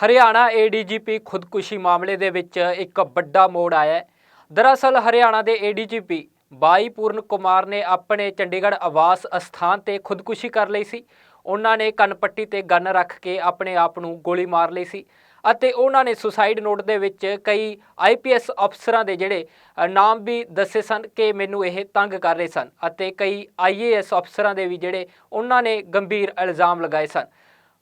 Haryana ADGP ਖੁਦਕੁਸ਼ੀ ਮਾਮਲੇ ਦੇ ਵਿੱਚ ਇੱਕ ਵੱਡਾ ਮੋੜ ਆਇਆ ਹੈ। ਦਰਅਸਲ ਹਰਿਆਣਾ ਦੇ ਏਡੀਜੀਪੀ ਬਾਈ ਪੂਰਨ ਕੁਮਾਰ ਨੇ ਆਪਣੇ ਚੰਡੀਗੜ੍ਹ ਆਵਾਸ ਅਸਥਾਨ ਤੇ ਖੁਦਕੁਸ਼ੀ ਕਰ ਲਈ ਸੀ। ਉਹਨਾਂ ਨੇ ਕੰਨਪੱਟੀ ਤੇ ਗਨ ਰੱਖ ਕੇ ਆਪਣੇ ਆਪ ਨੂੰ ਗੋਲੀ ਮਾਰ ਲਈ ਸੀ ਅਤੇ ਉਹਨਾਂ ਨੇ ਸੁਸਾਈਡ ਨੋਟ ਦੇ ਵਿੱਚ ਕਈ ਆਈਪੀਐਸ ਅਫਸਰਾਂ ਦੇ ਜਿਹੜੇ ਨਾਮ ਵੀ ਦੱਸੇ ਸਨ ਕਿ ਮੈਨੂੰ ਇਹ ਤੰਗ ਕਰ ਰਹੇ ਸਨ ਅਤੇ ਕਈ ਆਈਏਐਸ ਅਫਸਰਾਂ ਦੇ ਵੀ ਜਿਹੜੇ, ਉਹਨਾਂ ਨੇ ਗੰਭੀਰ ਇਲਜ਼ਾਮ ਲਗਾਏ ਸਨ।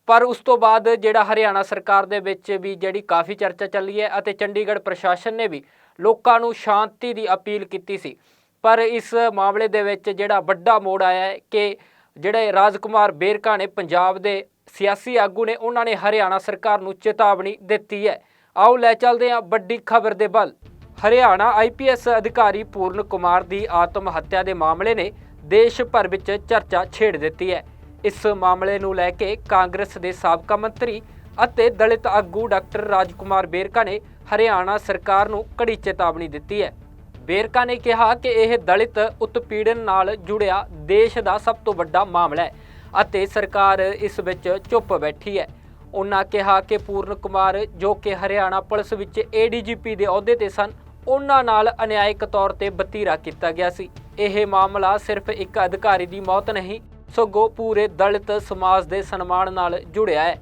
ਪਰ ਉਸ ਤੋਂ ਬਾਅਦ ਜਿਹੜਾ ਹਰਿਆਣਾ ਸਰਕਾਰ ਦੇ ਵਿੱਚ ਵੀ ਜਿਹੜੀ ਕਾਫੀ ਚਰਚਾ ਚੱਲੀ ਹੈ ਅਤੇ ਚੰਡੀਗੜ੍ਹ ਪ੍ਰਸ਼ਾਸਨ ਨੇ ਵੀ ਲੋਕਾਂ ਨੂੰ ਸ਼ਾਂਤੀ ਦੀ ਅਪੀਲ ਕੀਤੀ ਸੀ। ਪਰ ਇਸ ਮਾਮਲੇ ਦੇ ਵਿੱਚ ਜਿਹੜਾ ਵੱਡਾ ਮੋੜ ਆਇਆ ਹੈ ਕਿ ਜਿਹੜੇ ਰਾਜਕੁਮਾਰ ਬੇਰਕਾ ਨੇ ਪੰਜਾਬ ਦੇ ਸਿਆਸੀ ਆਗੂ ਨੇ, ਉਹਨਾਂ ਨੇ ਹਰਿਆਣਾ ਸਰਕਾਰ ਨੂੰ ਚੇਤਾਵਨੀ ਦਿੱਤੀ ਹੈ। ਆਓ ਲੈ ਚੱਲਦੇ ਹਾਂ ਵੱਡੀ ਖਬਰ ਦੇ ਵੱਲ। ਹਰਿਆਣਾ ਆਈਪੀਐਸ ਅਧਿਕਾਰੀ ਪੂਰਨ ਕੁਮਾਰ ਦੀ ਆਤਮ ਹੱਤਿਆ ਦੇ ਮਾਮਲੇ ਨੇ ਦੇਸ਼ ਭਰ ਵਿੱਚ ਚਰਚਾ ਛੇੜ ਦਿੱਤੀ ਹੈ। ਇਸ ਮਾਮਲੇ ਨੂੰ ਲੈ ਕੇ ਕਾਂਗਰਸ ਦੇ ਸਾਬਕਾ ਮੰਤਰੀ ਅਤੇ ਦਲਿਤ ਆਗੂ ਡਾਕਟਰ ਰਾਜਕੁਮਾਰ ਬੇਰਕਾ ਨੇ ਹਰਿਆਣਾ ਸਰਕਾਰ ਨੂੰ ਕੜੀ ਚੇਤਾਵਨੀ ਦਿੱਤੀ ਹੈ। ਬੇਰਕਾ ਨੇ ਕਿਹਾ ਕਿ ਇਹ ਦਲਿਤ ਉਤਪੀੜਨ ਨਾਲ ਜੁੜਿਆ ਦੇਸ਼ ਦਾ ਸਭ ਤੋਂ ਵੱਡਾ ਮਾਮਲਾ ਹੈ ਅਤੇ ਸਰਕਾਰ ਇਸ ਵਿੱਚ ਚੁੱਪ ਬੈਠੀ ਹੈ। ਉਹਨਾਂ ਕਿਹਾ ਕਿ ਪੂਰਨ ਕੁਮਾਰ ਜੋ ਕਿ ਹਰਿਆਣਾ ਪੁਲਿਸ ਵਿੱਚ ਏਡੀਜੀਪੀ ਦੇ ਅਹੁਦੇ ਤੇ ਸਨ ਉਹਨਾਂ ਨਾਲ ਅਨਿਆਇਕ ਤੌਰ ਤੇ ਬਤੀਰਾ ਕੀਤਾ ਗਿਆ ਸੀ। ਇਹ ਮਾਮਲਾ ਸਿਰਫ ਇੱਕ ਅਧਿਕਾਰੀ ਦੀ ਮੌਤ ਨਹੀਂ ਸਗੋਂ ਪੂਰੇ ਦਲਿਤ ਸਮਾਜ ਦੇ ਸਨਮਾਨ ਨਾਲ ਜੁੜਿਆ ਹੈ।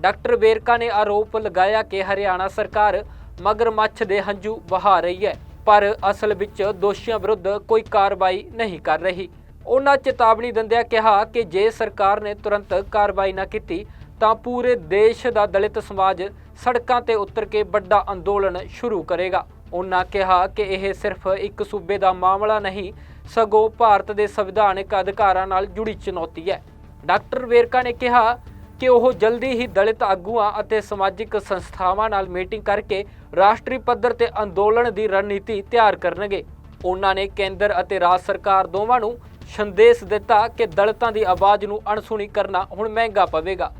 ਡਾਕਟਰ ਬੇਰਕਾ ਨੇ ਆਰੋਪ ਲਗਾਇਆ ਕਿ ਹਰਿਆਣਾ ਸਰਕਾਰ ਮਗਰਮੱਛ ਦੇ ਹੰਝੂ ਵਹਾ ਰਹੀ ਹੈ, ਪਰ ਅਸਲ ਵਿੱਚ ਦੋਸ਼ੀਆਂ ਵਿਰੁੱਧ ਕੋਈ ਕਾਰਵਾਈ ਨਹੀਂ ਕਰ ਰਹੀ। ਉਹਨਾਂ ਚੇਤਾਵਨੀ ਦਿੰਦਿਆਂ ਕਿਹਾ ਕਿ ਜੇ ਸਰਕਾਰ ਨੇ ਤੁਰੰਤ ਕਾਰਵਾਈ ਨਾ ਕੀਤੀ, ਤਾਂ ਪੂਰੇ ਦੇਸ਼ ਦਾ ਦਲਿਤ ਸਮਾਜ ਸੜਕਾਂ ਤੇ ਉਤਰ ਕੇ ਵੱਡਾ ਅੰਦੋਲਨ ਸ਼ੁਰੂ ਕਰੇਗਾ। ਉਹਨਾਂ ਕਿਹਾ ਕਿ ਇਹ ਸਿਰਫ ਇੱਕ ਸੂਬੇ ਦਾ ਮਾਮਲਾ ਨਹੀਂ, ਸਗੋਂ ਭਾਰਤ ਦੇ ਸੰਵਿਧਾਨਕ ਅਧਿਕਾਰਾਂ ਨਾਲ ਜੁੜੀ ਚੁਣੌਤੀ ਹੈ। ਡਾਕਟਰ ਵੇਰਕਾ ਨੇ ਕਿਹਾ ਕਿ ਉਹ ਜਲਦੀ ਹੀ ਦਲਿਤ ਆਗੂਆਂ ਅਤੇ ਸਮਾਜਿਕ ਸੰਸਥਾਵਾਂ ਨਾਲ ਮੀਟਿੰਗ ਕਰਕੇ ਰਾਸ਼ਟਰੀ ਪੱਧਰ ਤੇ ਅੰਦੋਲਨ ਦੀ ਰਣਨੀਤੀ ਤਿਆਰ ਕਰਨਗੇ। ਉਹਨਾਂ ਨੇ ਕੇਂਦਰ ਅਤੇ ਰਾਜ ਸਰਕਾਰ ਦੋਵਾਂ ਨੂੰ ਸੰਦੇਸ਼ ਦਿੱਤਾ ਕਿ ਦਲਿਤਾਂ ਦੀ ਆਵਾਜ਼ ਨੂੰ ਅਣਸੁਣੀ ਕਰਨਾ ਹੁਣ ਮਹਿੰਗਾ ਪਵੇਗਾ।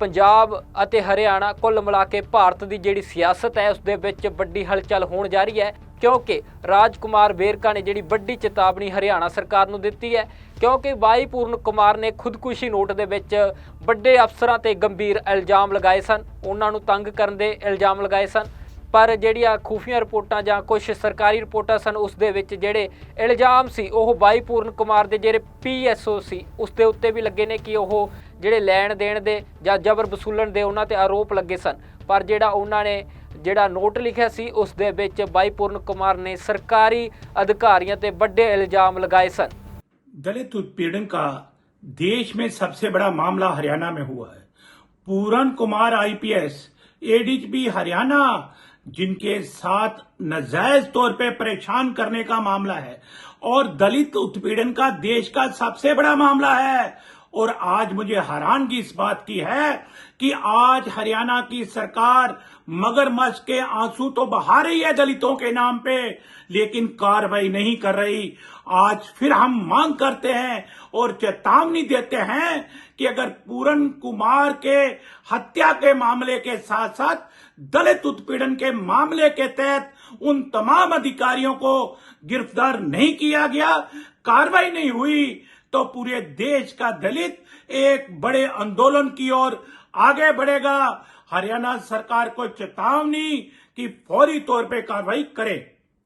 ਪੰਜਾਬ ਅਤੇ ਹਰਿਆਣਾ ਕੁੱਲ ਮਿਲਾ ਕੇ ਭਾਰਤ ਦੀ ਜਿਹੜੀ ਸਿਆਸਤ ਹੈ ਉਸ ਦੇ ਵਿੱਚ ਵੱਡੀ ਹਲਚਲ ਹੋਣ ਜਾ ਰਹੀ ਹੈ, ਕਿਉਂਕਿ ਰਾਜਕੁਮਾਰ ਵੇਰਕਾ ਨੇ ਜਿਹੜੀ ਵੱਡੀ ਚੇਤਾਵਨੀ ਹਰਿਆਣਾ ਸਰਕਾਰ ਨੂੰ ਦਿੱਤੀ ਹੈ, ਕਿਉਂਕਿ ਬਾਈ ਪੂਰਨ ਕੁਮਾਰ ਨੇ ਖੁਦਕੁਸ਼ੀ ਨੋਟ ਦੇ ਵਿੱਚ ਵੱਡੇ ਅਫਸਰਾਂ ਤੇ ਗੰਭੀਰ ਇਲਜ਼ਾਮ ਲਗਾਏ ਸਨ। ਉਹਨਾਂ ਨੂੰ ਤੰਗ ਕਰਨ ਦੇ ਇਲਜ਼ਾਮ ਲਗਾਏ ਸਨ। ਪਰ ਜਿਹੜੀਆਂ ਖੂਫੀਆ ਰਿਪੋਰਟਾਂ ਜਾਂ ਕੁਝ ਸਰਕਾਰੀ ਰਿਪੋਰਟਾਂ ਸਨ ਉਸ ਦੇ ਵਿੱਚ ਜਿਹੜੇ ਇਲਜ਼ਾਮ ਸੀ ਉਹ ਬਾਈ ਪੂਰਨ ਕੁਮਾਰ ਦੇ ਜਿਹੜੇ ਪੀਐਸਓ ਸੀ ਉਸ ਦੇ ਉੱਤੇ ਵੀ ਲੱਗੇ ਨੇ ਕਿ ਉਹ ਜਿਹੜੇ ਲੈਣ ਦੇਣ ਦੇ ਜਾਂ ਜ਼ਬਰ ਵਸੂਲਣ ਦੇ ਉਹਨਾਂ ਤੇ ਆਰੋਪ ਲੱਗੇ ਸਨ ਪਰ ਜਿਹੜਾ ਉਹਨਾਂ ਨੇ ਜਿਹੜਾ ਨੋਟ ਲਿਖਿਆ ਸੀ ਉਸ ਦੇ ਵਿੱਚ ਬਾਈ ਪੂਰਨ ਕੁਮਾਰ ਨੇ ਸਰਕਾਰੀ ਅਧਿਕਾਰੀਆਂ ਤੇ ਵੱਡੇ ਇਲਜ਼ਾਮ ਲਗਾਏ ਸਨ दलित उत्पीड़न का देश में सबसे बड़ा मामला हरियाणा में हुआ है पूरन कुमार आईपीएस एडीजीपी हरियाणा जिनके साथ नजायज तौर पे परेशान करने का मामला है और दलित उत्पीड़न का देश का सबसे बड़ा मामला है और आज मुझे हैरानगी इस बात की है कि आज हरियाणा की सरकार मगरमच्छ के आँसू तो बहा रही है दलितों के नाम पे, लेकिन कार्रवाई नहीं कर रही। आज फिर हम मांग करते हैं और चेतावनी देते हैं कि अगर पूरन कुमार के हत्या के मामले के साथ साथ दलित उत्पीड़न के मामले के तहत उन तमाम अधिकारियों को गिरफ़्तार नहीं किया गया, कार्रवाई नहीं हुई तो पूरे देश का दलित एक बड़े आंदोलन की ओर आगे बढ़ेगा। हरियाणा सरकार को चेतावनी कि फौरी तौर पे कार्रवाई करे।